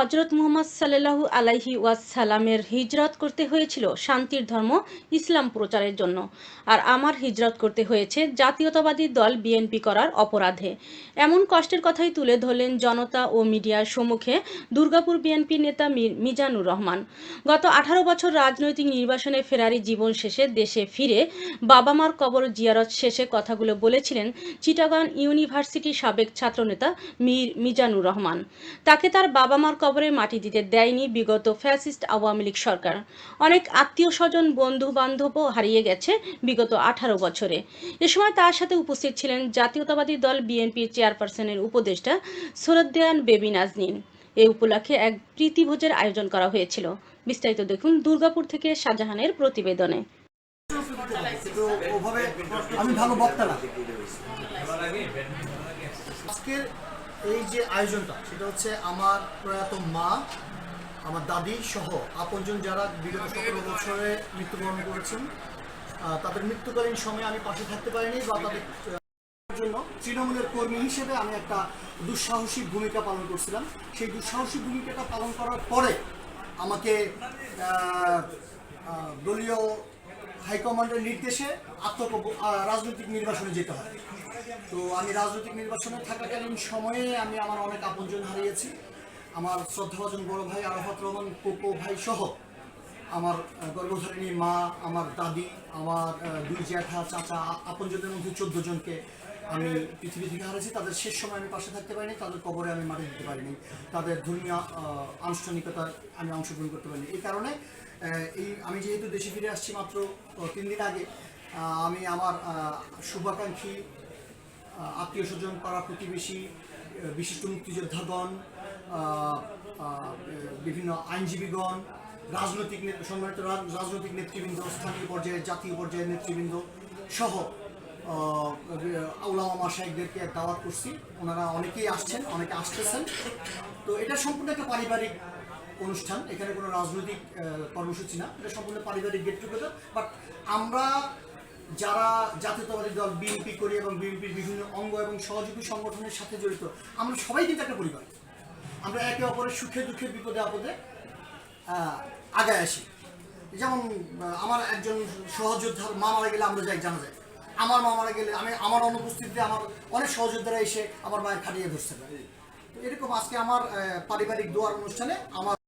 হজরত মুহাম্মদ সাল্লাল্লাহু আলাইহি ওয়াসাল্লামের হিজরত করতে হয়েছিল শান্তির ধর্ম ইসলাম প্রচারের জন্য। আর আমার হিজরত করতে হয়েছে জাতীয়তাবাদী দল বিএনপি করার অপরাধে। এমন কষ্টের কথাই তুলে ধরলেন জনতা ও মিডিয়ার সম্মুখে দুর্গাপুর বিএনপি নেতা মিজানুর রহমান। গত আঠারো বছর রাজনৈতিক নির্বাসনে ফেরারি জীবন শেষে দেশে ফিরে বাবা মার কবর জিয়ারত শেষে কথাগুলো বলেছিলেন চিটাগাং ইউনিভার্সিটির সাবেক ছাত্রনেতা মীর মিজানুর রহমান। তাকে তার বাবা মার কবরে মাটি দিতে দেয়নি বিগত ফ্যাসিস্ট আওয়ামী লীগ সরকার। অনেক আত্মীয় স্বজন বন্ধু বান্ধবও হারিয়ে গেছে বিগত আঠারো বছরে। এ সময় তার সাথে উপস্থিত ছিলেন জাতীয়তাবাদী দল বিএনপির চেয়ারপারসনের উপদেষ্টা সুরদ্দান বেবি নাজনীন। এ উপলক্ষে এক প্রীতিভোজের আয়োজন করা হয়েছিল। বিস্তারিত দেখুন দুর্গাপুর থেকে শাহজাহানের প্রতিবেদনে। আমি ভালো বক্তা না। এই যে আয়োজনটা, সেটা হচ্ছে আমার প্রয়াত মা, আমার দাদি সহ আপনজন যারা বিগত সতেরো বছরে মৃত্যুবরণ করেছেন। তাদের মৃত্যুকালীন সময়ে আমি পাশে থাকতে পারিনি বা তাদের জন্য তৃণমূলের কর্মী হিসেবে আমি একটা দুঃসাহসিক ভূমিকা পালন করছিলাম। সেই দুঃসাহসিক ভূমিকাটা পালন করার পরে আমাকে দলীয় হাইকমান্ডের নির্দেশে আত্ম রাজনৈতিক নির্বাচনে যেতে হয়। তো আমি রাজনৈতিক নির্বাচনে থাকাকালীন সময়ে আমি আমার অনেক আপনজন হারিয়েছি। আমার শ্রদ্ধাভাজন বড় ভাই আরাফাত রহমান, কোকো ভাই সহ আমার গর্ভধারিণী মা, আমার দাদি, আমার দুই জ্যাঠা, চাচা, আপনজনের মধ্যে চোদ্দ জনকে আমি পৃথিবী থেকে হারিয়েছি তাদের শেষ সময় আমি পাশে থাকতে পারিনি তাদের কবরে আমি মাটি দিতে পারিনি। তাদের ধর্মীয় আহ, আনুষ্ঠানিকতার আমি অংশগ্রহণ করতে পারিনি। এই কারণে এই আমি যেহেতু দেশে ফিরে আসছি মাত্র তিন দিন আগে আমি আমার শুভাকাঙ্ক্ষী আত্মীয় স্বজন পাড়া প্রতিবেশী বিশিষ্ট মুক্তিযোদ্ধাগণ বিভিন্ন আইনজীবীগণ রাজনৈতিক সম্মানিত রাজনৈতিক নেতৃবৃন্দ স্থানীয় পর্যায়ে জাতীয় পর্যায়ের নেতৃবৃন্দ সহ আউলামা মাসাইকদেরকে দাওয়াত করছি। ওনারা অনেকেই আসছেন, অনেকে আসতেছেন। তো এটা সম্পূর্ণ একটা পারিবারিক অনুষ্ঠান। এখানে কোনো রাজনৈতিক কর্মসূচি না। এটা সম্পূর্ণ পারিবারিক গেট টুগেদার বাট আমরা যারা জাতীয়তাবাদী দল বিএনপি করি এবং বিএনপির বিভিন্ন অঙ্গ এবং সহযোগী সংগঠনের সাথে জড়িত, আমরা সবাই কিন্তু একটা পরিবার। আমরা একে অপরের সুখে, দুঃখে, বিপদে, আপদে আগায় আসি। যেমন আমার একজন সহযোদ্ধার মা মারা গেলে আমরা যাই জানা যায়। আমার মা মারা গেলে আমি আমার অনুপস্থিতিতে আমার অনেক সহযোদ্ধারা এসে আমার মায়ের খাটিয়ে ধরছে। এরকম আজকে আমার পারিবারিক দোয়ার অনুষ্ঠানে আমার